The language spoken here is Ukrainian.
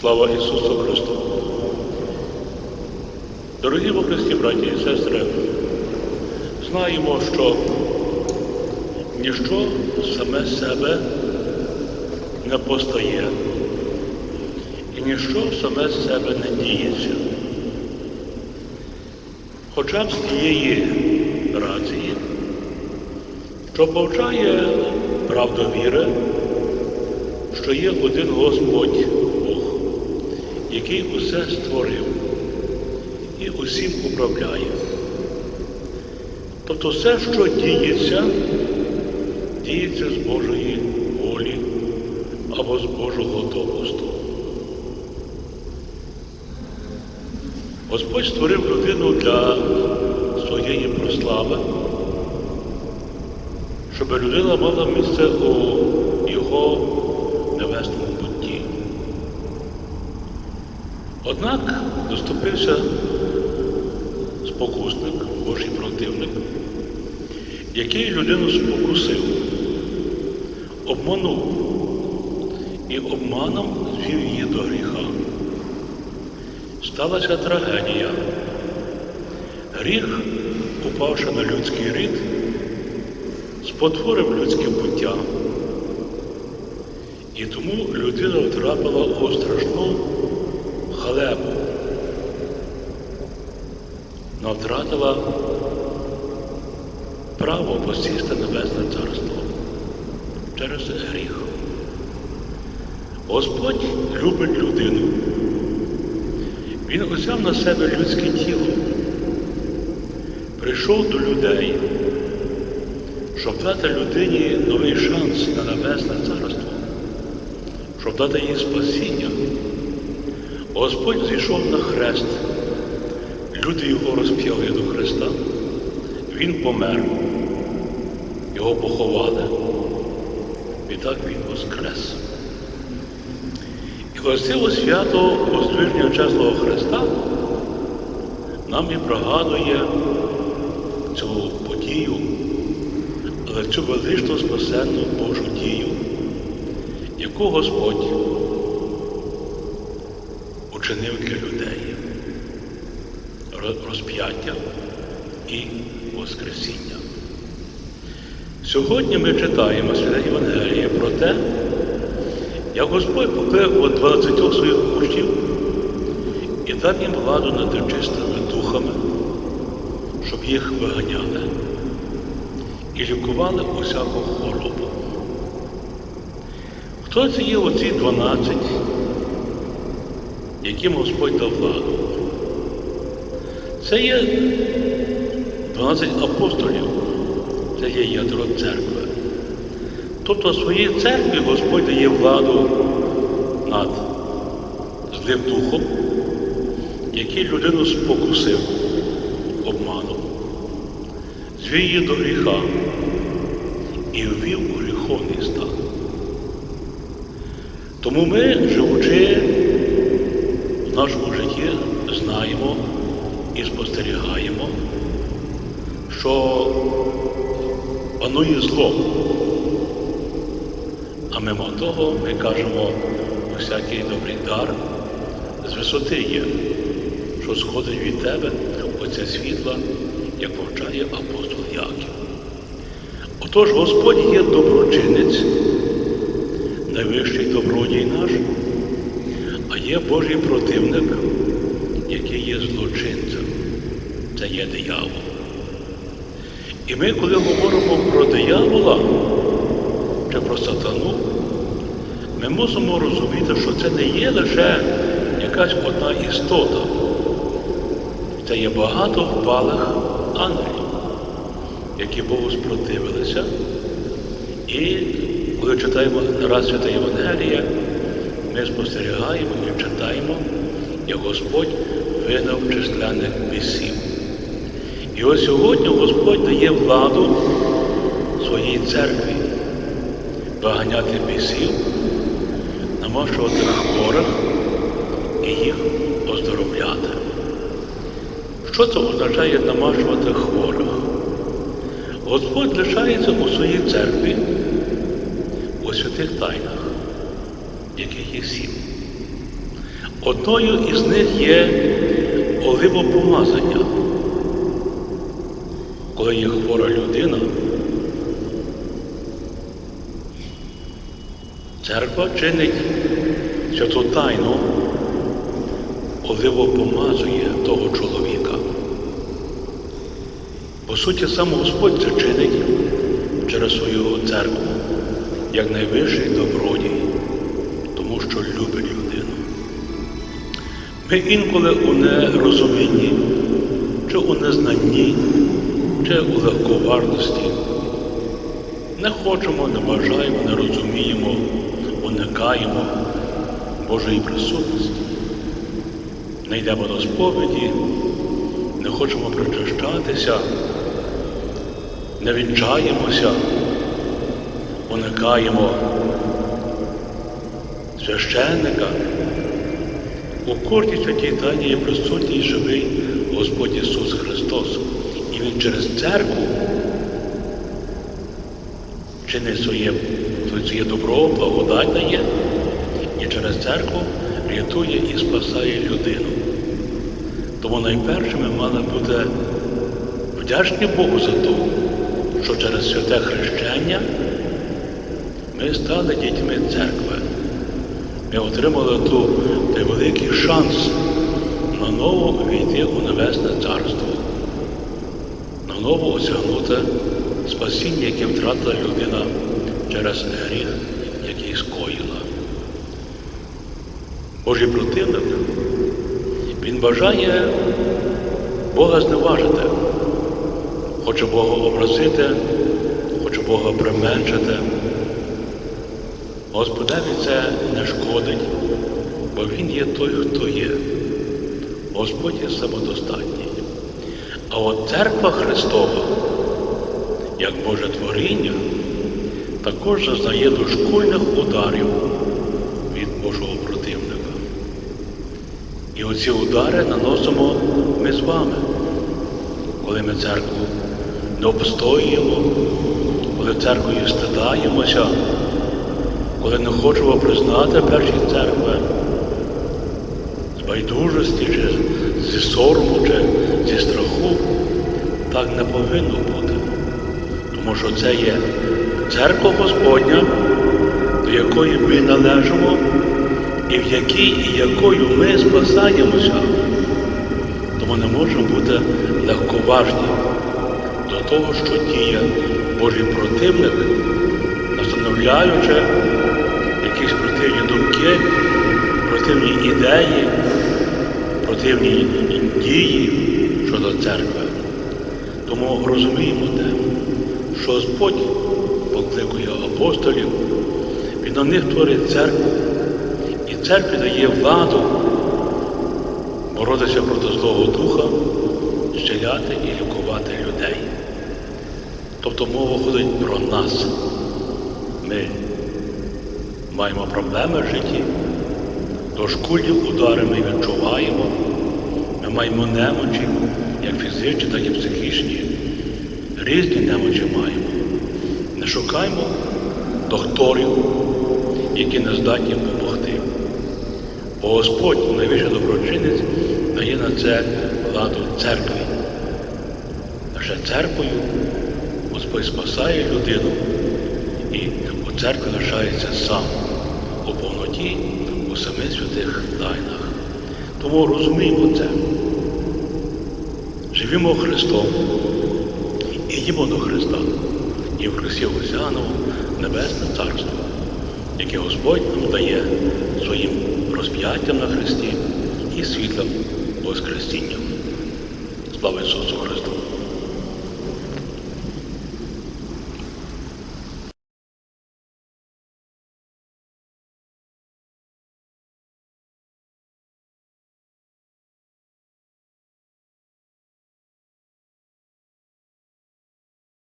Слава Ісусу Христу! Дорогі во браті і сестри, знаємо, що ніщо саме себе не постає і ніщо саме себе не діється. Хоча б з тієї рації, що повчає правду віри, що є один Господь який усе створив і усім управляє. Тобто все, що діється, діється з Божої волі або з Божого допусту. Господь створив людину для своєї прослави, щоб людина мала місце у його небесному Однак доступився спокусник, Божий противник, який людину спокусив, обманув і обманом звів її до гріха. Сталася трагедія. Гріх, упавши на людський рід, спотворив людське буття. І тому людина втрапила у страшну халепу. Вона втратила право посісти небесне царство через гріх. Господь любить людину. Він узяв на себе людське тіло, прийшов до людей, щоб дати людині новий шанс на небесне царство, щоб дати їй спасіння. Господь зійшов на хрест, люди його розп'яли до Христа, Він помер, його поховали, і так він воскрес. І властиво свято Воздвиження Чесного Христа нам і пригадує цю подію, але цю величну спасенну Божу дію, яку Господь учинив для людей розп'яття і Воскресіння. Сьогодні ми читаємо Святе Євангеліє про те, як Господь покликав 12 своїх учнів і дав їм владу над нечистими духами, щоб їх виганяли і лікували усяку хворобу. Хто це є оці 12, яким Господь дав владу? Це є 12 апостолів, це є ядро церкви. Тобто своїй церкві Господь дає владу над злим духом, який людину спокусив обманом, звів її до гріха і ввів у гріховний стан. Тому ми, живучи нашому житті, знаємо і спостерігаємо, що панує зло. А мимо того ми кажемо, всякий добрий дар з висоти є, що сходить від тебе оце світло, як повчає апостол Яків. Отож Господь є доброчинець, найвищий добродій наш, є Божий противник, який є злочинцем. Це є диявол. І ми, коли говоримо про диявола, чи про сатану, ми мусимо розуміти, що це не є лише якась одна істота. Це є багато впалих ангелів, які Богу спротивилися. І коли читаємо раз святе Євангелія, ми спостерігаємо і читаємо, як Господь видав численних бісів. І ось сьогодні Господь дає владу своїй церкві виганяти бісів, намащувати хворих і їх оздоровляти. Що це означає намащувати хворих? Господь лишається у своїй церкві у святих тайнах, яких є сім. Одною із них є оливопомазання. Коли є хвора людина, церква чинить святу тайну, оливопомазує того чоловіка. По суті, сам Господь це чинить через свою церкву як найвищий добродій, тому що любить людину. Ми інколи у нерозумінні, чи у незнанні, чи у легковарності не хочемо, не бажаємо, не розуміємо, уникаємо Божої присутності. Не йдемо до сповіді, не хочемо причащатися, не вінчаємося, уникаємо священника. У кожній святій тайні є присутній живий Господь Ісус Христос. І Він через церкву чинить своє, своє добро, благодать дає, і через церкву рятує і спасає людину. Тому найперше ми мали бути вдячні Богу за те, що через святе хрещення ми стали дітьми церкви. Ми отримали ту, той великий шанс на ново увійти у Небесне Царство, на ново осягнути спасіння, яке втратила людина через гріх, який скоїла. Божий противник, він бажає Бога зневажити, хоче Бога образити, хоче Бога применшити. Господеві це не шкодить, бо Він є той, хто є. Господь є самодостатній. А от церква Христова, як Боже творіння, також зазнає дошкульних ударів від Божого противника. І оці удари наносимо ми з вами, коли ми церкву не обстоюємо, коли церквою стидаємося коли не хочемо признати перші церкви з байдужості, чи зі сорому, чи зі страху, так не повинно бути. Тому що це є церква Господня, до якої ми належимо, і в якій і якою ми спасаємося. Тому не можемо бути легковажні до того, що діє Божий противник, настановляючи якісь противні думки, противні ідеї, противні дії щодо церкви. Тому розуміємо те, що Господь покликує апостолів, Він на них творить церкву, і церкві дає владу боротися проти Злого Духа, щеляти і лікувати людей. Тобто мова ходить про нас. Ми маємо проблеми в житті, дошкульні удари ми відчуваємо, ми маємо немочі, як фізичні, так і психічні. Різні немочі маємо. Не шукаємо докторів, які не здатні допомогти. Бо Господь, найвищий доброчинець, дає на це владу церкві. Лише церквою Господь спасає людину і у церкві лишається сам у повноті у семи святих тайнах. Тому розуміємо це. Живімо Христом і до Христа і в Христі Осянову Небесне Царство, яке Господь нам дає своїм розп'яттям на Христі і світлом Воскресінням. Слава Ісусу Христу!